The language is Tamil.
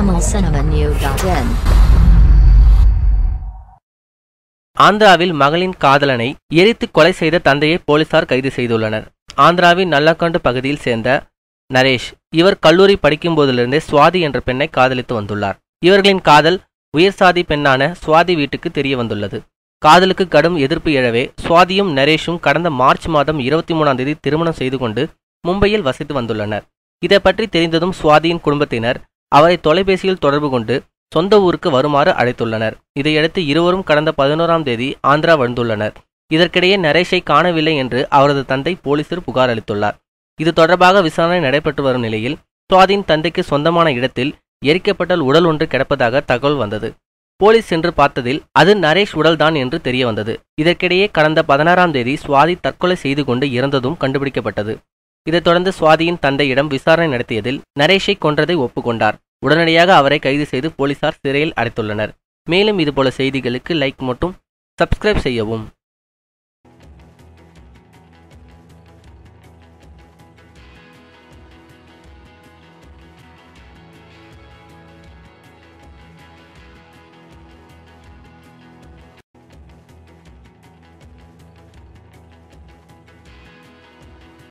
tamilcinemanew.in ஆந்திராவில் மகளின் காதலனை எரித்து கொலை செய்த தந்தையை போலீசார் கைது செய்துள்ளனர். ஆந்திராவின் நல்லக்கண்டு பகுதியில் சேர்ந்த நரேஷ் இவர் கல்லூரி படிக்கும் போதிலிருந்தே சுவாதி என்ற பெண்ணை காதலித்து வந்துள்ளார். இவர்களின் காதல் உயர் சாதி பெண்ணான சுவாதி வீட்டுக்கு தெரிய வந்துள்ளது காதலுக்கு கடும் எதிர்ப்பு எழவே சுவாதியும் நரேஷும் கடந்த மார்ச் மாதம் இருபத்தி மூணாம் தேதி திருமணம் செய்து கொண்டு மும்பையில் வசித்து வந்துள்ளனர். இதை பற்றி தெரிந்ததும் சுவாதியின் குடும்பத்தினர் அவரை தொலைபேசியில் தொடர்பு கொண்டு சொந்த ஊருக்கு வருமாறு அழைத்துள்ளனர். இதையடுத்து இருவரும் கடந்த பதினோராம் தேதி ஆந்திரா வந்துள்ளனர். இதற்கிடையே நரேஷை காணவில்லை என்று அவரது தந்தை போலீசில் புகார் அளித்துள்ளார். இது தொடர்பாக விசாரணை நடைபெற்று வரும் நிலையில் சுவாதியின் தந்தைக்கு சொந்தமான இடத்தில் எரிக்கப்பட்ட உடல் ஒன்று கிடப்பதாக தகவல் வந்தது. போலீஸ் சென்று பார்த்ததில் அது நரேஷ் உடல்தான் என்று தெரிய வந்தது இதற்கிடையே கடந்த பதினாறாம் தேதி சுவாதி தற்கொலை செய்து கொண்டு இறந்ததும் கண்டுபிடிக்கப்பட்டது. இதைத் தொடர்ந்து சுவாதியின் தந்தையிடம் விசாரணை நடத்தியதில் நரேஷை கொன்றதை ஒப்புக்கொண்டார். உடனடியாக அவரை கைது செய்து போலீசார் சிறையில் அடைத்துள்ளனர். மேலும் இதுபோல செய்திகளுக்கு லைக் மற்றும் சப்ஸ்கிரைப் செய்யவும்.